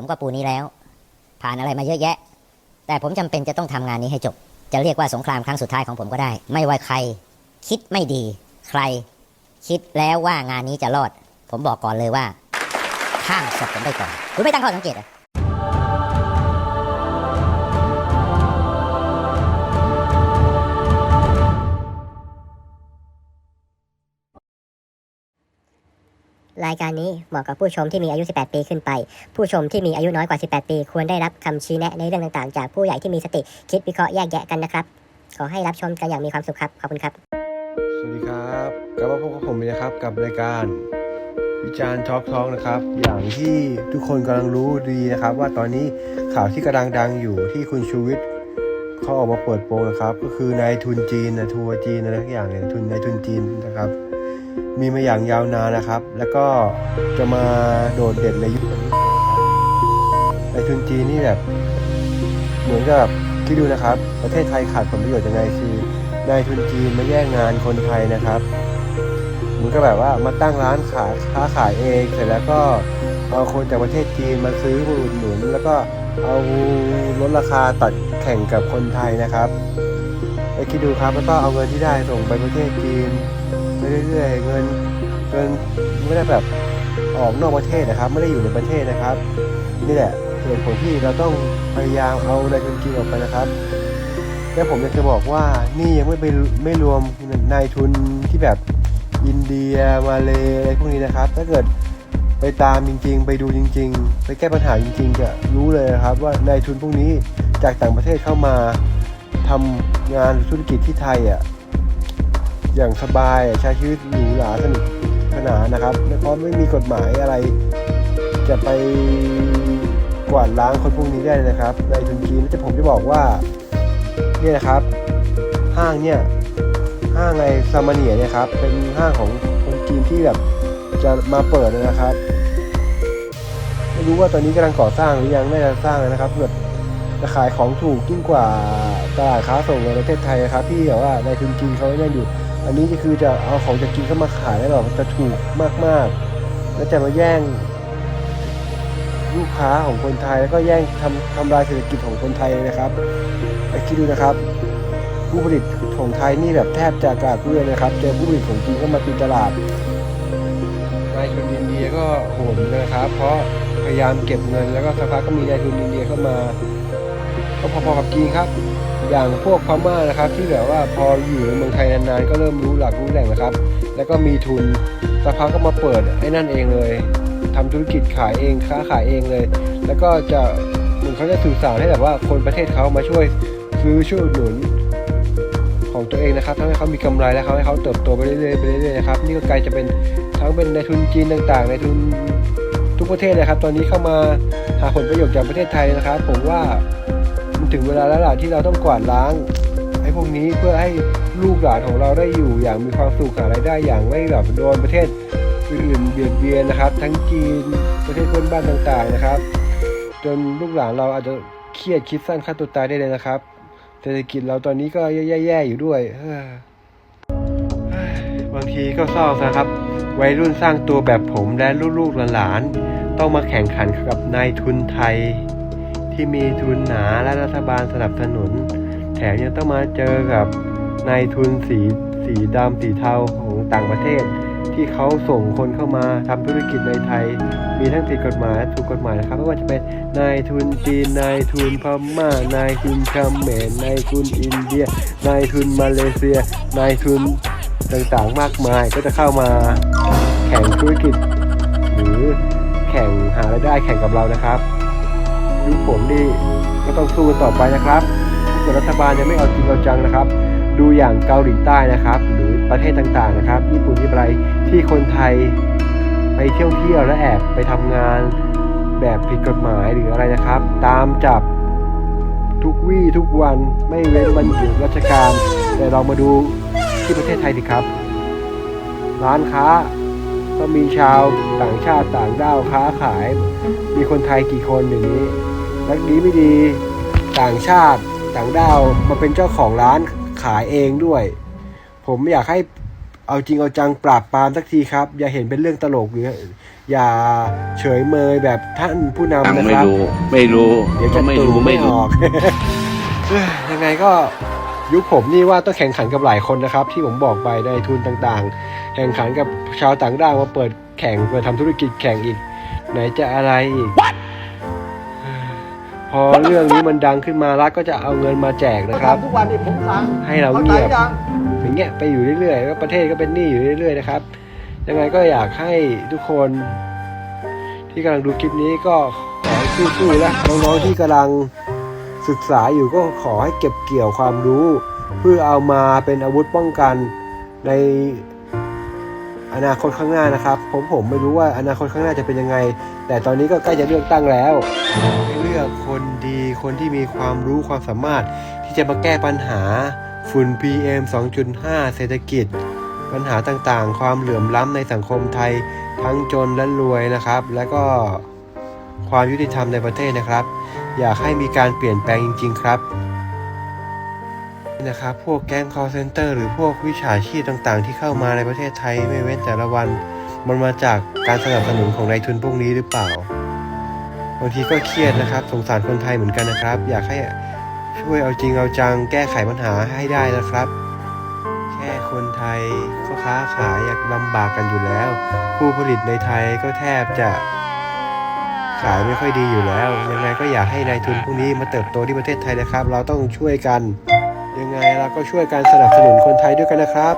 ผมก็ปูนี้แล้ว ผ่านอะไรมาเยอะแยะ แต่ผมจำเป็นจะต้องทำงานนี้ให้จบ จะเรียกว่าสงครามครั้งสุดท้ายของผมก็ได้ ไม่ว่าใคร คิดไม่ดี ใคร คิดแล้วว่างานนี้จะรอด ผมบอกก่อนเลยว่า ข้ามศพผมไปก่อน คุณไม่ตั้งข้อสังเกตเห รายการนี้เหมาะกับผู้ชมที่มีอายุ 18 ปีขึ้นไป ผู้ชมที่มีอายุน้อยกว่า 18 ปี ควรได้รับคำชี้แนะในเรื่องต่างๆ จากผู้ใหญ่ที่มีสติคิดวิเคราะห์แยกแยะกันนะครับ ขอให้รับชมกันอย่างมีความสุขครับ ขอบคุณครับ สวัสดีครับกลับมาพบกับผมอีกนะครับกับรายการวิจารณ์ทอล์กทองนะครับ อย่างที่ทุกคนกำลังรู้ดีนะครับ ว่าตอนนี้ข่าวที่กำลังดังอยู่ที่คุณชูวิทย์เขาออกมาเปิดโปงนะครับ ก็คือนายทุนจีนนะทัวร์จีนอะไรทุกอย่างเนี่ยทุนนายทุนจีนนะครับ มีมาอย่างยาวนานนะครับ แล้วก็จะมาโดดเด่นในยุคนี้นทุนจีนนี่แบบ เหมือนกับที่ดูนะครับ ประเทศไทยขาดผลประโยชน์ยังไงคือนายทุนจีนมาแย่งงานคนไทยนะครับเหมือนก็แบบว่ามาตั้งร้านขายค้าขายเองเสร็จแล้วก็เอาคนจากประเทศจีนมาซื้อมาอุดหนุน แล้วก็เอาลดราคาตัดแข่งกับคนไทยนะครับไปคิดดูครับแล้วก็เอาเงินที่ได้ส่งไปประเทศจีน เรื่อยๆ เงินเงินไม่ได้แบบออกนอกประเทศนะครับ ไม่ได้อยู่ในประเทศนะครับ นี่แหละเหตุผลที่เราต้องพยายามเอานายทุนจีนออกไปนะครับ และผมอยากจะบอกว่านี่ยังไม่ไปไม่รวมนายทุนที่แบบอินเดียมาเลอะไรพวกนี้นะครับ ถ้าเกิดไปตามจริง ๆ ไปดูจริง ๆ ไปแก้ปัญหาจริง ๆ จะรู้เลยนะครับ ว่านายทุนพวกนี้จากต่างประเทศเข้ามาทำงานธุรกิจที่ไทยอะ อย่างสบายใช้ชีวิตหรูหราสนุกสนานนะครับแล้วก็ไม่มีกฎหมายอะไร จะไปกวาดล้างคนพวกนี้ได้นะครับ ในทุนจีนจะผมจะบอกว่าเนี่ยนะครับห้างเนี่ยห้างในซามาเนียเนี่ยครับเป็นห้างของคนจีนที่แบบจะมาเปิดนะครับไม่รู้ว่าตอนนี้กำลังก่อสร้างหรือยังน่าจะสร้างแล้วนะครับแบบจะขายของถูกยิ่งกว่าตลาดค้าส่งในประเทศไทยนะครับที่แบบว่าในทุนจีนเขาไม่ได้อยู่ อันนี้ก็คือจะเอาของจากจีนเข้ามาขายแล้วแบบจะถูกมากๆ แล้วจะมาแย่ง ลูกค้าของคนไทยแล้วก็แย่งทำทำลายเศรษฐกิจของคนไทยนะครับไปคิดดูนะครับ ผู้ผลิตของไทยนี่แบบแทบจะกราดเกลื่อนนะครับ เจอผู้ผลิตของจีนเข้ามาตีตลาดนายทุนอินเดียก็โหดเหมือนนนะครับ เพราะพยายามเก็บเงินแล้วก็สักพักก็มีนายทุนอินเดียเข้ามาก็พอๆกับจีนครับ อย่างพวกพม่านะครับที่แบบว่าพออยู่ในเมืองไทยนานๆก็เริ่มรู้หลักรู้แหล่งนะครับ แล้วก็มีทุนสักพักก็มาเปิดไอ้นั่นเองเลยทำธุรกิจขายเองค้าขายเองเลย แล้วก็จะเหมือนเขาจะสื่อสารให้แบบว่าคนประเทศเขามาช่วยซื้อช่วยหนุนของตัวเองนะครับทำให้เขามีกำไรและเขาให้เขาเติบโตไปเรื่อยๆไปเรื่อยๆนะครับนี่ก็กลายจะเป็นทั้งเป็นในทุนจีนต่างๆ ในทุนทุกประเทศเลยครับ ตอนนี้เข้ามาหาผลประโยชน์จากประเทศไทยนะครับ ผมว่า มันถึงเวลาแล้วล่ะที่เราต้องกวาดล้างไอ้พวกนี้เพื่อให้ลูกหลานของเราได้อยู่อย่างมีความสุขหารายได้อย่างไม่แบบโดนประเทศอื่นเบียดเบียนนะครับ ทั้งจีนประเทศเพื่อนบ้านต่างๆนะครับ จนลูกหลานเราอาจจะเครียดคิดสั้นฆ่าตัวตายได้เลยนะครับเศรษฐกิจเราตอนนี้ก็แย่ๆอยู่ด้วยบางทีก็เศร้านะครับ วัยรุ่นสร้างตัวแบบผมและลูกๆหลานๆต้องมาแข่งขันกับนายทุนไทย ที่มีทุนหนาและรัฐบาลสนับสนุน แถมยังต้องมาเจอกับนายทุนสีสีดำสีเทาของต่างประเทศ ที่เขาส่งคนเข้ามาทำธุรกิจในไทย มีทั้งผิดกฎหมายและถูกกฎหมายนะครับไม่ว่าจะเป็นนายทุนจีนนายทุนพม่านายทุนเขมรนายทุนอินเดีย นายทุนมาเลเซีย นายทุนต่างๆมากมายก็จะเข้ามาแข่งธุรกิจ หรือแข่งหารายได้แข่งกับเรานะครับ ยุคผมนี่ก็ต้องสู้กันต่อไปนะครับถ้าเกิดรัฐบาลยังไม่เอาจริงเอาจังนะครับ ดูอย่างเกาหลีใต้นะครับ หรือประเทศต่างๆนะครับ ญี่ปุ่นที่ไรที่คนไทยไปเที่ยวเที่ยวและแอบไปทำงานแบบผิดกฎหมายหรืออะไรนะครับ ตามจับทุกวี่ทุกวันไม่เว้นวันหยุดราชการ แต่เรามาดูที่ประเทศไทยสิครับ ร้านค้าก็มีชาวต่างชาติต่างด้าวค้าขาย มีคนไทยกี่คนอย่างนี้ และดีไม่ดีต่างชาติต่างด้าวมาเป็นเจ้าของร้านขายเองด้วย ผมอยากให้เอาจริงเอาจังปราบปรามสักทีครับ อย่าเห็นเป็นเรื่องตลกหรืออย่าเฉยเมยแบบท่านผู้นำนะไม่ครับรู้ ไม่รู้เดี๋ยวจะไม่ตูรู้ไม่ไม่อรู้อกเอ้ยยังไงก็ยุคผมนี่ว่าต้องแข่งขันกับหลายคนนะครับ ที่ผมบอกไปในทุนต่างๆ แข่งขันกับชาวต่างด้าวมาเปิดแข่งมาทำธุรกิจแข่งอีก ไหนจะอะไรอีก พอเรื่องนี้มันดังขึ้นมารัฐก็จะเอาเงินมาแจกนะครับ ทุกวันนี้ผมสั่งให้เราเข้าเงีใจยบยังอย่างเงี้ยไปอยู่เรื่อยๆแล้วประเทศก็เป็นหนี้อยู่เรื่อยๆนะครับ ยังไงก็อยากให้ทุกคน ที่กำลังดูคลิปนี้ก็ขอให้สู้ๆและน้องๆที่กำลังศึกษาอยู่ก็ขอให้เก็บเกี่ยวความรู้ เพื่อเอามาเป็นอาวุธป้องกันใน อนาคตข้างหน้านะครับ ผมผมไม่รู้ว่าอนาคตข้างหน้าจะเป็นยังไง แต่ตอนนี้ก็ใกล้จะเลือกตั้งแล้วให้เลือกคนดีคนที่มีความรู้ความสามารถ ที่จะมาแก้ปัญหาฝุ่น PM 2.5 เศรษฐกิจ ปัญหาต่างๆ ความเหลื่อมล้ำในสังคมไทย ทั้งจนและรวยนะครับ และก็ความยุติธรรมในประเทศนะครับ อยากให้มีการเปลี่ยนแปลงจริง ๆ ครับ นะครับ พวกแก๊ง call center หรือพวกวิชาชีพต่างๆ ที่เข้ามาในประเทศไทยไม่เว้นแต่ละวัน มันมาจากการสนับสนุนของนายทุนพวกนี้หรือเปล่า บางทีก็เครียดนะครับ สงสารคนไทยเหมือนกันนะครับ อยากให้ช่วยเอาจริงเอาจังแก้ไขปัญหาให้ได้นะครับ แค่คนไทยก็ค้าขายอยากลำบากกันอยู่แล้ว ผู้ผลิตในไทยก็แทบจะขายไม่ค่อยดีอยู่แล้ว ยังไงก็อยากให้นายทุนพวกนี้มาเติบโตที่ประเทศไทยนะครับ เราต้องช่วยกัน ยังไงเราก็ช่วยการสนับสนุนคนไทยด้วยกันนะครับ